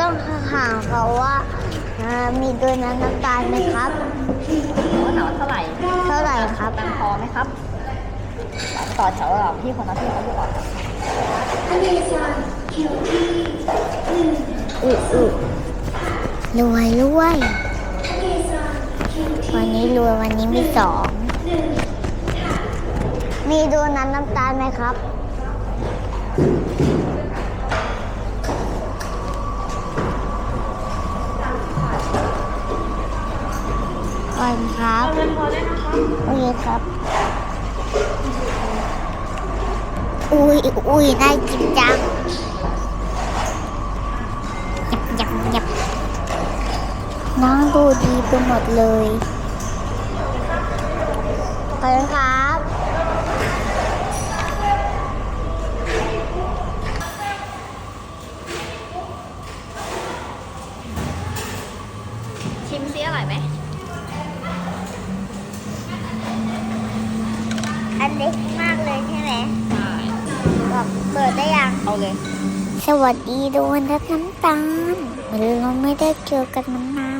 ต้องถามเขาว่าเอ่อมีโดนัทน้ำตาลไหมครับว่าถามว่าเท่าไหร่ เท่าไหร่ครับตังค์พอไหมครับ ต่อแถวกับพี่คนนั้นที่เขาอยู่ก่อนครับอืออือรวยรวยวันนี้รวยวันนี้มีสอง มีโดนัทน้ำตาลไหมครับ ก่อนครับเงินพอได้นะคะโอเคครับ อุ้ยอุ้ยน่ากินจังยับยับยับน้องดูดีไปหมดเลยขอบคุณครับชิมซิอร่อยไหม อันเล็กมากเลยใช่ไหมใช่บอกเปิดได้ยัง เอาเลย สวัสดีโดนัทน้ำตาลเราไม่ได้เจอกันมานาน